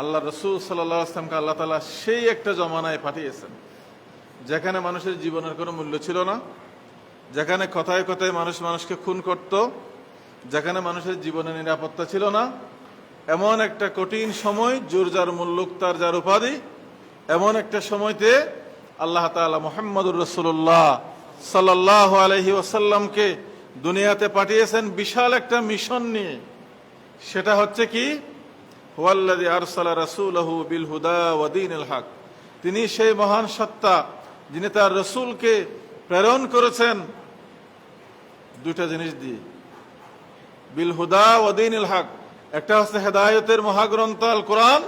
আল্লাহ রসুল সাল্লাহ আল্লাহ তালা সেই একটা জমানায় পাঠিয়েছেন, যেখানে মানুষের জীবনের কোনো মূল্য ছিল না, যেখানে কথায় কথায় মানুষ মানুষকে খুন করত, যেখানে মানুষের জীবনের নিরাপত্তা ছিল না, এমন একটা কঠিন সময়, জোর যার মুল্লুক তার যার উপাধি, এমন একটা সময়তে আল্লাহ তালা মোহাম্মদুর রসুল্লাহ সাল্লাহ আলহি ওসাল্লামকে দুনিয়াতে পাঠিয়েছেন বিশাল একটা মিশন নিয়ে। সেটা হচ্ছে কি? হুয়াল্লাদি আরসালা রাসূলহু বিল হুদা ওয়া দীনিল হক। তিনি সেই মহান সত্তা, যিনি তার রসুলকে প্রেরণ করেছেন। দুইটা জিনিস দিয়ে। বিল হুদা ও দীনিল হক, একটা হচ্ছে হেদায়তের মহাগ্রন্থ আল কোরআন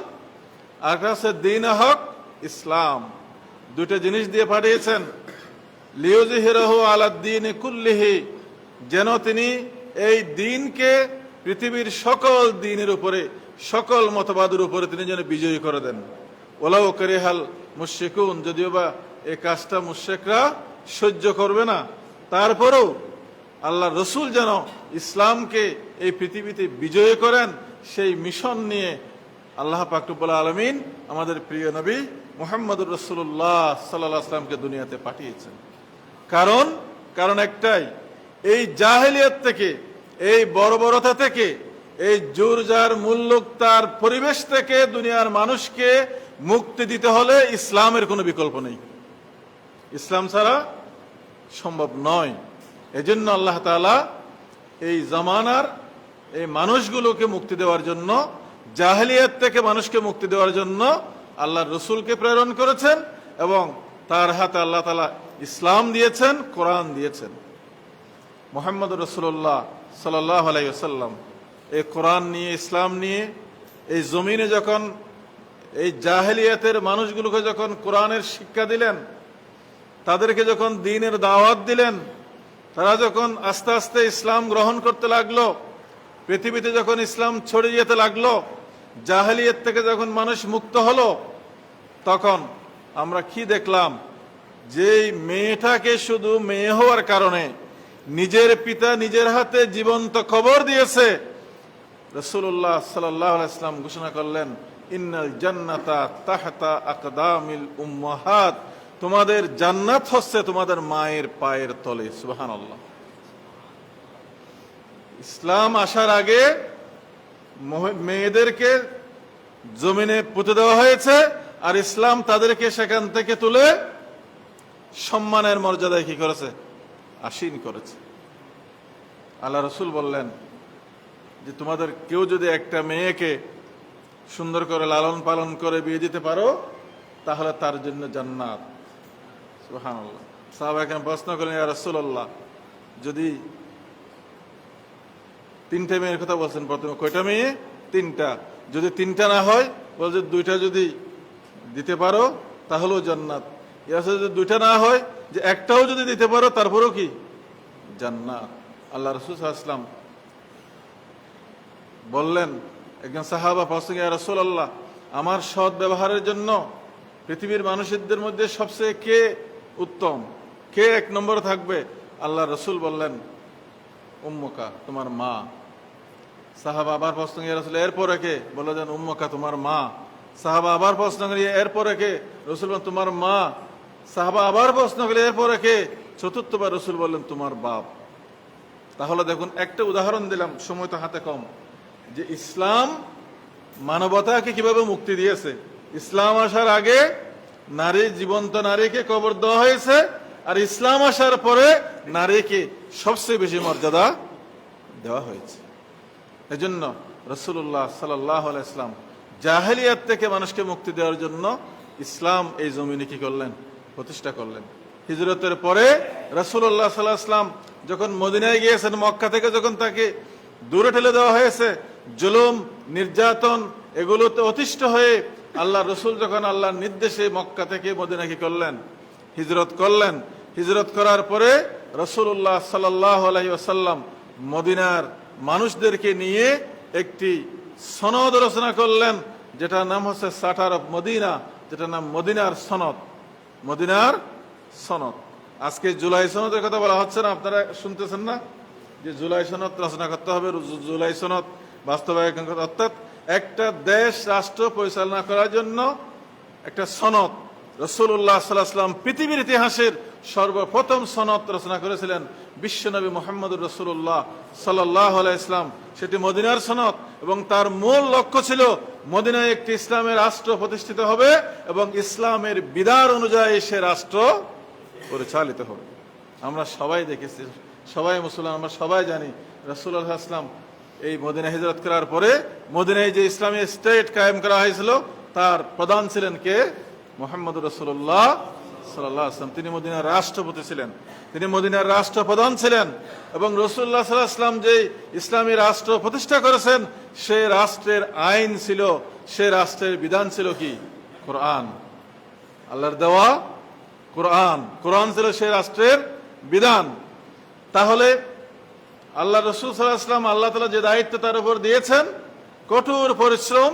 আর একটা হচ্ছে দিন হক, ইসলাম। দুইটা জিনিস দিয়ে পাঠিয়েছেন। লিউজিহিরাহু আলাদ্দিন কুল্লিহি, যেন তিনি এই দিনকে পৃথিবীর সকল দিনের উপরে সকল মতবাদের উপরে তিনি যেন বিজয়ী করে দেন। ওলাও করিহাল মুশিকুন যদিও বা এ কাজটা মুশেকরা সহ্য করবে না, তারপরেও আল্লাহ রসুল যেন ইসলামকে এই পৃথিবীতে বিজয় করেন, সেই মিশন নিয়ে আল্লাহ পাকরুবুল আলমিন আমাদের প্রিয় নবী মোহাম্মদুর রসুল্লাহ সাল্লাহ আসলামকে দুনিয়াতে পাঠিয়েছেন। কারণ কারণ একটাই, এই জাহেলিয়াত থেকে, এই বর্বরতা থেকে এই জোরজার মুল্লুক তার পরিবেশ থেকে দুনিয়ার মানুষকে মুক্তি দিতে হলে ইসলামের কোনো বিকল্প নেই। ইসলাম ছাড়া সম্ভব নয়। এজন্য আল্লাহ তাআলা এই জামানার এই মানুষগুলোকে মুক্তি দেওয়ার জন্য, জাহেলিয়াত থেকে মানুষকে মুক্তি দেওয়ার জন্য আল্লাহ রসুলকে প্রেরণ করেছেন এবং তার হাতে আল্লাহ তালা ইসলাম দিয়েছেন, কোরআন দিয়েছেন। মোহাম্মদ রসুল্লাহ সাল্লাহ আলাইসাল্লাম এই কোরআন নিয়ে, ইসলাম নিয়ে, এই জমিনে যখন, এই জাহেলিয়াতের মানুষগুলোকে যখন কোরআনের শিক্ষা দিলেন, তাদেরকে যখন দিনের দাওয়াত দিলেন, তারা যখন আস্তে আস্তে ইসলাম গ্রহণ করতে লাগল, পৃথিবীতে যখন ইসলাম ছড়িয়ে যেতে লাগল, জাহেলিয়ত থেকে যখন মানুষ মুক্ত হলো, তখন আমরা কি দেখলাম? যেই মেয়েটাকে শুধু মেয়ে হওয়ার কারণে নিজের পিতা নিজের হাতে জীবন্ত খবর দিয়েছে রসুল্লাহ সাল্লাহ ইসলাম ঘোষণা করলেন, ইন্নাল জান্নাতা তাহতা আকদামিল উম্মাহাত। তোমাদের জান্নাত হচ্ছে তোমাদের মায়ের পায়ের তলে আল্লাহ ইসলাম আসার আগে মেয়েদেরকে জমিনে পুঁতে দেওয়া হয়েছে, আর ইসলাম তাদেরকে সেখান থেকে তুলে সম্মানের মর্যাদায় কি করেছে? আসীন করেছে। আল্লাহ রসুল বললেন যে তোমাদের কেউ যদি একটা মেয়েকে সুন্দর করে লালন পালন করে বিয়ে দিতে পারো তাহলে তার জন্য জান্নাত। সুবহানাল্লাহ। সাহাবা এখানে প্রশ্ন করলেন রাসূলুল্লাহ যদি তিনটা মেয়ের কথা বলছেন প্রথমে কয়টা মেয়ে? তিনটা। যদি তিনটা না হয় বলছে দুইটা যদি দিতে পারো তাহলেও জান্নাত। ইয়া রাসূল, যদি দুইটা না হয় যে একটাও যদি দিতে পারো তারপরেও কি? জান্নাত। আল্লাহ রসুল আসলাম বললেন একজন সাহাবা প্রসঙ্গে রসুল আল্লাহ আমার সৎ ব্যবহারের জন্য পৃথিবীর মানুষদের মধ্যে সবচেয়ে কে উত্তম? কে এক নম্বর থাকবে? আল্লাহ রসুল বললেন উম্মকা তোমার মা। সাহাবা আবার প্রশ্ন করিয়া রসুল এরপরে কে? বললেন উম্মকা তোমার মা। সাহাবা আবার প্রশ্ন করিয়া এরপরে কে? রসুল বললেন, তোমার মা। সাহাবা আবার প্রশ্ন করি এরপরে কে? চতুর্থবার রসুল বললেন তোমার বাপ। তাহলে দেখুন একটা উদাহরণ দিলাম সময় তো হাতে কম। যে ইসলাম মানবতাকে কীভাবে মুক্তি দিয়েছে? ইসলাম আসার আগে নারী, জীবন্ত নারীকে কবর দেওয়া হয়েছে, আর ইসলাম আসার পরে নারীকে সবচেয়ে বেশি মর্যাদা দেওয়া হয়েছে। এজন্য রসুল্লাহ সাল্লাহ ইসলাম জাহেলিয়াত থেকে মানুষকে মুক্তি দেওয়ার জন্য ইসলাম এই জমিনে কি করলেন? প্রতিষ্ঠা করলেন। হিজরতের পরে রসুল্লাহ সাল্লাহ ইসলাম যখন মদিনায় গিয়েছেন, মক্কা থেকে যখন তাকে দূরে ঠেলে দেওয়া হয়েছে জুলুম, নির্যাতন, এগুলোতে অতিষ্ঠ হয়ে আল্লাহ রসুল যখন আল্লাহর নির্দেশে মক্কা থেকে মদিনা কি করলেন, হিজরত করলেন, হিজরত করার পরে রসুল্লাহ সাল্লাহ আলহি মদিনার মানুষদেরকে নিয়ে একটি সনদ রচনা করলেন, যেটার নাম হচ্ছে সাটার অফ মদিনা, যেটার নাম মদিনার সনদ। মদিনার সনদ। আজকে জুলাই সনদের কথা বলা হচ্ছে না, আপনারা শুনতেছেন না? যে জুলাই সনদ রচনা করতে হবে জুলাই সনদ। বাস্তবায়ন করতে- অর্থাৎ একটা দেশ রাষ্ট্র পরিচালনা করার জন্য একটা সনদ। রসুল্লাহ সাল্লাহাম পৃথিবীর ইতিহাসের সর্বপ্রথম সনদ রচনা করেছিলেন বিশ্বনবী মোহাম্মদুর রসুল্লাহ সাল্লাহ ইসলাম সেটি মদিনার সনদ এবং তার মূল লক্ষ্য ছিল মদিনায় একটি ইসলামের রাষ্ট্র প্রতিষ্ঠিত হবে এবং ইসলামের বিধান অনুযায়ী সে রাষ্ট্র পরিচালিত হবে। আমরা সবাই দেখেছি, সবাই মুসলমান, আমরা সবাই জানি রসুল্লাহ ইসলাম এই মদিনা হিজরত করার পরে মদিনায় যে ইসলামী স্টেট কায়েম করা হয়েছিল, তার প্রধান ছিলেন কে? মোহাম্মদ রসুল্লাহ সাল্লাহ তিনি মদিনার রাষ্ট্রপতি ছিলেন। তিনি মদিনার রাষ্ট্রপ্রধান ছিলেন এবং রসুল্লাহ সাল্লাহ যে ইসলামী রাষ্ট্র প্রতিষ্ঠা করেছেন, সে রাষ্ট্রের আইন ছিল, সে রাষ্ট্রের বিধান ছিল কি? কোরআন। আল্লাহর দেওয়া কোরআন। কোরআন ছিল সে রাষ্ট্রের বিধান। তাহলে আল্লাহ রসুল সাল্লাহাম আল্লাহ তালা যে দায়িত্ব তার উপর দিয়েছেন, কঠোর পরিশ্রম,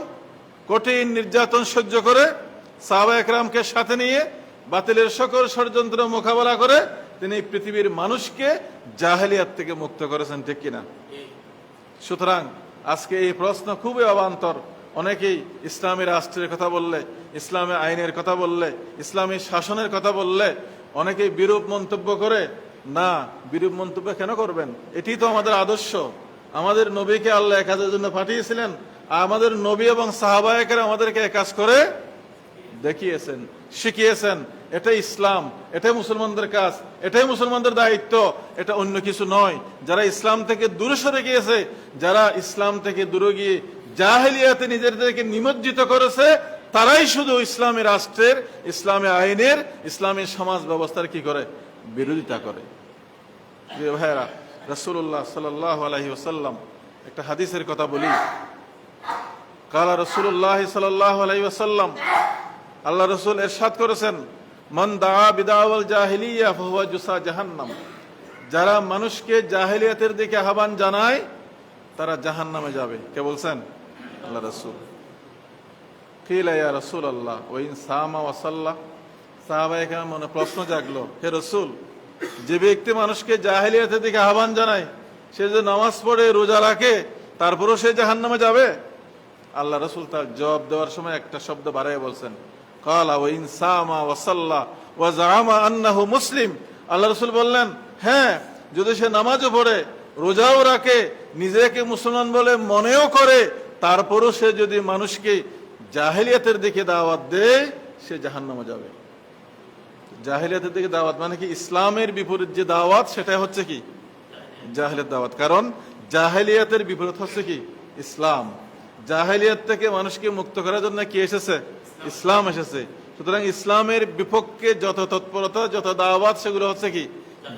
কঠিন নির্যাতন সহ্য করে, সাহাবা একরামকে সাথে নিয়ে বাতিলের সকল ষড়যন্ত্র মোকাবেলা করে তিনি পৃথিবীর মানুষকে জাহেলিয়াত থেকে মুক্ত করেছেন, ঠিক কিনা? সুতরাং আজকে এই প্রশ্ন খুবই অবান্তর। অনেকেই ইসলামী রাষ্ট্রের কথা বললে, ইসলামী আইনের কথা বললে, ইসলামী শাসনের কথা বললে, অনেকেই বিরূপ মন্তব্য করে না, বিরূপ মন্তব্য কেন করবেন? এটি তো আমাদের আদর্শ। আমাদের নবীকে আল্লাহ এক কাজের জন্য পাঠিয়েছিলেন। আমাদের নবী এবং সাহাবায়কের আমাদেরকে কাজ করে দেখিয়েছেন, শিখিয়েছেন এটাই ইসলাম এটাই মুসলমানদের কাজ, এটাই মুসলমানদের দায়িত্ব, এটা অন্য কিছু নয়। যারা ইসলাম থেকে দূরে সরে গিয়েছে, যারা ইসলাম থেকে দূরে গিয়ে জাহেলিয়াতে নিজেদেরকে নিমজ্জিত করেছে, তারাই শুধু ইসলামী রাষ্ট্রের, ইসলামী আইনের, ইসলামী সমাজ ব্যবস্থার কি করে? বিরোধিতা করে। প্রিয় ভাইয়েরা রসুল্লাহ সাল্লাহ আলহি ওসাল্লাম একটা হাদিসের কথা বলি। কালা রসুল্লাহ সাল্লাহ আলহি ওসাল্লাম আল্লাহ রসুল এরশাদ করেছেন, মন জুসা জাহান্নাম। যারা মানুষকে জাহিলিয়াতের দিকে আহ্বান জানায়, তারা জাহান্নামে যাবে। কে বলছেন? আল্লাহ রসুল। কিলা রসুল আল্লাহ ওইন সামা ওয়াসাল্লাহ সাহাবাহিক মনে প্রশ্ন জাগলো, হে রসুল, যে ব্যক্তি মানুষকে জাহিলিয়াতের দিকে আহ্বান জানায়, সে যে নামাজ পড়ে রোজা রাখে, তারপরও সে জাহান্নামে যাবে? আল্লাহ রসুল তার জবাব দেওয়ার সময় একটা শব্দ বাড়াই বলছেন, কালা ও ইনসামা ওয়াসাল্লাহ ওয়া জামা আন্নাহু মুসলিম। আল্লাহ রসুল বললেন হ্যাঁ যদি সে নামাজও পড়ে, রোজাও রাখে, নিজেকে মুসলমান বলে মনেও করে, তারপরও সে যদি মানুষকে জাহেলিয়াতের দিকে দাওয়াত দেয়, সে জাহান্নামে যাবে। জাহেলিয়াতের দিকে দাওয়াত মানে কি ইসলামের বিপরীত যে দাওয়াত সেটা হচ্ছে কি? জাহেলিয়াত দাওয়াত। কারণ জাহেলিয়াতের বিপরীত হচ্ছে কি? ইসলাম। জাহেলিয়াত থেকে মানুষকে মুক্ত করার জন্য কি এসেছে? ইসলাম এসেছে। সুতরাং ইসলামের বিপক্ষে যত তৎপরতা, যত দাওয়াত, সেগুলো হচ্ছে কি?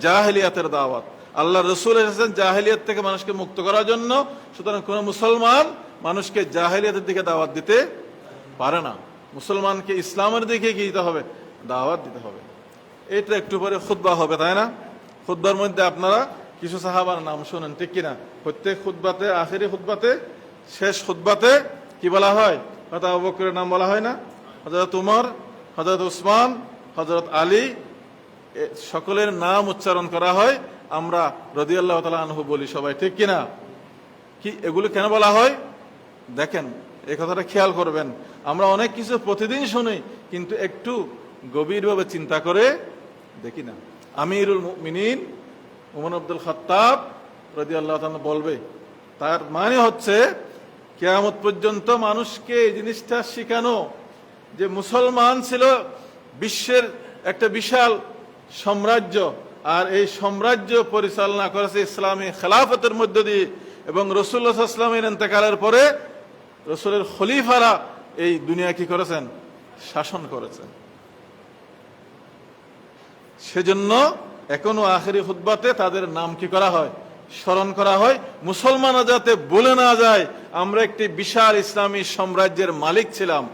জাহেলিয়াতের দাওয়াত। আল্লাহ রসুল এসেছেন জাহেলিয়াত থেকে মানুষকে মুক্ত করার জন্য। সুতরাং কোন মুসলমান মানুষকে জাহেলিয়াতের দিকে দাওয়াত দিতে পারে না। মুসলমানকে ইসলামের দিকে কি দিতে হবে? দাওয়াত দিতে হবে। এইটা একটু পরে খুদ্া হবে, তাই না? খুদ্বার মধ্যে আপনারা কিছু সাহাবার নাম শোনেন, ঠিক কিনা? প্রত্যেক খুদ্বাতে আখেরি খুদ্বাতে শেষ খুদ্বাতে কি বলা হয়? হয়তো আবু বকরের নাম বলা হয় না? হজরত উমর হজরত উসমান হজরত আলী সকলের নাম উচ্চারণ করা হয়। আমরা রদিয়াল্লাহ তালা আনহু বলি সবাই, ঠিক কিনা? কি এগুলো কেন বলা হয়? দেখেন, এই কথাটা খেয়াল করবেন। আমরা অনেক কিছু প্রতিদিন শুনি, কিন্তু একটু গভীরভাবে চিন্তা করে দেখি না। আমিরুল মিনিন উমর আব্দুল খত্তাব রদি আল্লাহ বলবে, তার মানে হচ্ছে কেয়ামত পর্যন্ত মানুষকে এই জিনিসটা শেখানো, যে মুসলমান ছিল বিশ্বের একটা বিশাল সাম্রাজ্য, আর এই সাম্রাজ্য পরিচালনা করেছে ইসলামী খেলাফতের মধ্য দিয়ে, এবং রসুল্লাহ ইসলামের এতেকালের পরে রসুলের খলিফারা এই দুনিয়া কি করেছেন? শাসন করেছেন। সেজন্য এখনও আখেরি খুদ্বাতে তাদের নাম কি করা হয়? স্মরণ করা হয়। মুসলমানরা যাতে বলে না যায়, আমরা একটি বিশাল ইসলামী সাম্রাজ্যের মালিক ছিলাম।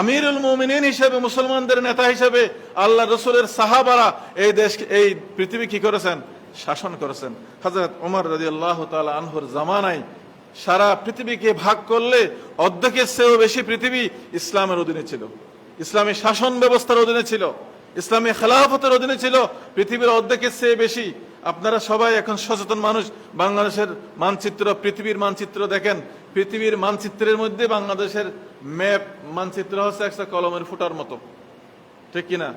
আমিরুল মুমিনিন হিসেবে, মুসলমানদের নেতা হিসেবে আল্লাহ রসুলের সাহাবারা এই দেশ এই পৃথিবী কি করেছেন? শাসন করেছেন। হজরত ওমর রাজি আল্লাহ আনহুর জামানায় সারা পৃথিবীকে ভাগ করলে অর্ধেকের চেয়েও বেশি পৃথিবী ইসলামের অধীনে ছিল। ইসলামী শাসন ব্যবস্থার অধীনে ছিল। ইসলামী খেলাফতের অধীনে ছিল, পৃথিবীর অর্ধেকের চেয়ে বেশি। আপনারা সবাই এখন সচেতন মানুষ। বাংলাদেশের মানচিত্র, পৃথিবীর মানচিত্র দেখেন। পৃথিবীর মানচিত্রের মধ্যে বাংলাদেশের ম্যাপ, মানচিত্র হচ্ছে একটা কলমের ফুটার মতো। ঠিক কিনা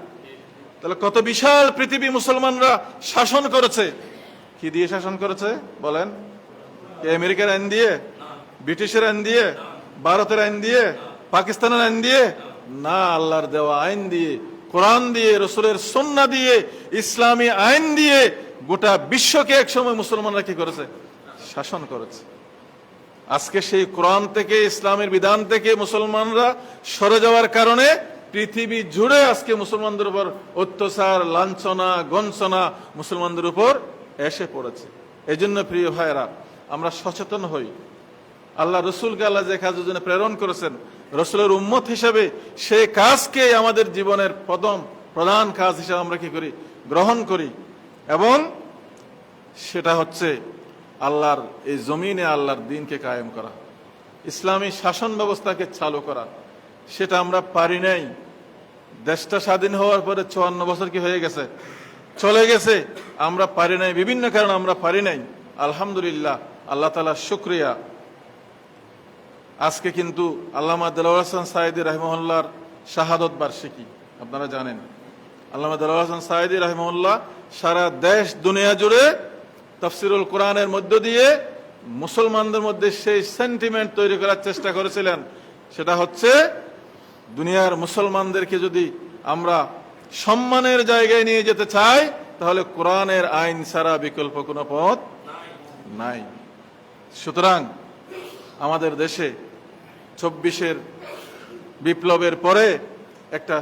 তাহলে কত বিশাল পৃথিবী মুসলমানরা শাসন করেছে? কি দিয়ে শাসন করেছে? বলেন। আমেরিকার আইন দিয়ে? ব্রিটিশের আইন দিয়ে? ভারতের আইন দিয়ে? পাকিস্তানের আইন দিয়ে? না, আল্লাহর দেওয়া আইন দিয়ে। কোরআন দিয়ে, রসুলের সন্না দিয়ে, ইসলামী আইন দিয়ে গোটা বিশ্বকে একসময় মুসলমানরা কি করেছে? শাসন করেছে। আজকে সেই কোরআন থেকে, ইসলামের বিধান থেকে মুসলমানরা সরে যাওয়ার কারণে পৃথিবী জুড়ে আজকে মুসলমানদের উপর অত্যাচার, লাঞ্ছনা গঞ্চনা মুসলমানদের উপর এসে পড়েছে। এই জন্য প্রিয় ভাইয়েরা, আমরা সচেতন হই। আল্লাহ রসুলকে আল্লাহ যে কাজের জন্য প্রেরণ করেছেন, রসুলের উম্মত হিসাবে সেই কাজকে আমাদের জীবনের প্রথম প্রধান কাজ হিসাবে আমরা কি করি? গ্রহণ করি। এবং সেটা হচ্ছে আল্লাহর এই জমিনে আল্লাহর দিনকে কায়েম করা। ইসলামী শাসন ব্যবস্থাকে চালু করা। সেটা আমরা পারি নাই। দেশটা স্বাধীন হওয়ার পরে চুয়ান্ন বছর কি হয়ে গেছে? চলে গেছে। আমরা পারি নাই। বিভিন্ন কারণে আমরা পারি নাই। আলহামদুলিল্লাহ, আল্লাহ তালা শুক্রিয়া। আজকে কিন্তু আল্লামা দেলাউল হাসান সাইদি রহমল্লার শাহাদত বার্ষিকী, আপনারা জানেন। আল্লামা দেলাউল হাসান সাইদি রহমল্লাহ সারা দেশ দুনিয়া জুড়ে তফসিরুল কোরআনের মধ্য দিয়ে মুসলমানদের মধ্যে সেই সেন্টিমেন্ট তৈরি করার চেষ্টা করেছিলেন। সেটা হচ্ছে, দুনিয়ার মুসলমানদেরকে যদি আমরা সম্মানের জায়গায় নিয়ে যেতে চাই, তাহলে কোরআনের আইন ছাড়া বিকল্প কোনো পথ নাই। সুতরাং আমাদের দেশে চব্বিশের বিপ্লবের পরে একটা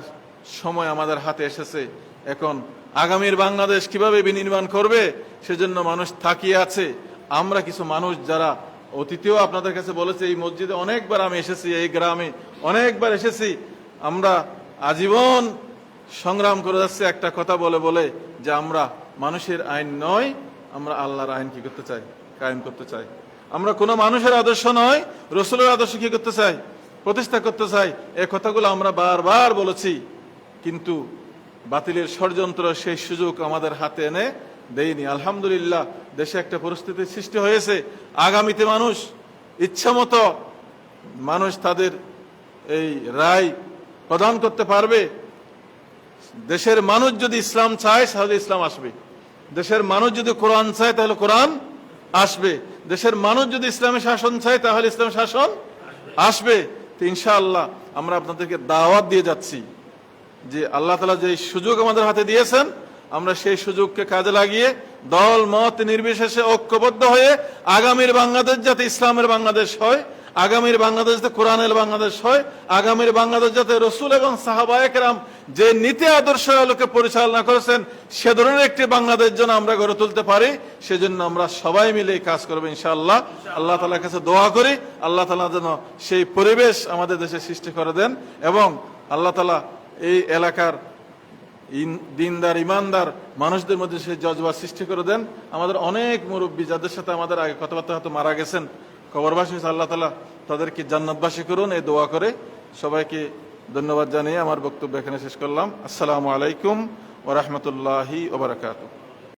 সময় আমাদের হাতে এসেছে। এখন আগামীর বাংলাদেশ কীভাবে বিনির্মাণ করবে, সেজন্য মানুষ থাকিয়ে আছে। আমরা কিছু মানুষ যারা অতীতেও আপনাদের কাছে বলেছে, এই মসজিদে অনেকবার আমি এসেছি, এই গ্রামে অনেকবার এসেছি। আমরা আজীবন সংগ্রাম করে যাচ্ছে একটা কথা বলে বলে যে আমরা মানুষের আইন নয়, আমরা আল্লাহর আইন কি করতে চাই? কায়েম করতে চাই। আমরা কোনো মানুষের আদর্শ নয়, রসুলের আদর্শ কি করতে চাই? প্রতিষ্ঠা করতে চাই। এ কথাগুলো আমরা বারবার বলেছি। কিন্তু বাতিলের ষড়যন্ত্র সেই সুযোগ আমাদের হাতে এনে দেয়নি। আলহামদুলিল্লাহ, দেশে একটা পরিস্থিতির সৃষ্টি হয়েছে। আগামীতে মানুষ ইচ্ছামতো মানুষ তাদের এই রায় প্রদান করতে পারবে। দেশের মানুষ যদি ইসলাম চায়, তাহলে ইসলাম আসবে। দেশের মানুষ যদি কোরআন চায়, তাহলে কোরআন আসবে। দেশের মানুষ যদি ইসলামের শাসন চায়, তাহলে ইসলাম শাসন আসবে। তো ইনশাআল্লাহ আমরা আপনাদেরকে দাওয়াত দিয়ে যাচ্ছি যে আল্লাহ তালা যে সুযোগ আমাদের হাতে দিয়েছেন, আমরা সেই সুযোগকে কাজে লাগিয়ে দল, মত নির্বিশেষে ঐক্যবদ্ধ হয়ে আগামীর বাংলাদেশ যাতে ইসলামের বাংলাদেশ হয় আগামীর বাংলাদেশ যাতে কোরআনের বাংলাদেশ হয়, আগামীর বাংলাদেশ যাতে রসুল এবং সাহাবায়করাম যে নীতি আদর্শ আলোকে পরিচালনা করেছেন, সে ধরনের একটি বাংলাদেশ যেন আমরা গড়ে তুলতে পারি, সেজন্য আমরা সবাই মিলে কাজ করব ইনশাআল্লাহ। আল্লাহ তালার কাছে দোয়া করি, আল্লাহ তালা যেন সেই পরিবেশ আমাদের দেশে সৃষ্টি করে দেন এবং আল্লাহ তালা এই এলাকার দিনদার, ইমানদার মানুষদের মধ্যে সেই জজবা সৃষ্টি করে দেন। আমাদের অনেক মুরব্বী যাদের সাথে আমাদের আগে কথাবার্তা হয়তো মারা গেছেন কবরবাসী হয়েছে আল্লাহ তালা তাদেরকে জান্নাতবাসী করুন, এই দোয়া করে সবাইকে ধন্যবাদ জানিয়ে আমার বক্তব্য এখানে শেষ করলাম। আসসালামু আলাইকুম ওরহমতুল্লাহি ওবরাকাতু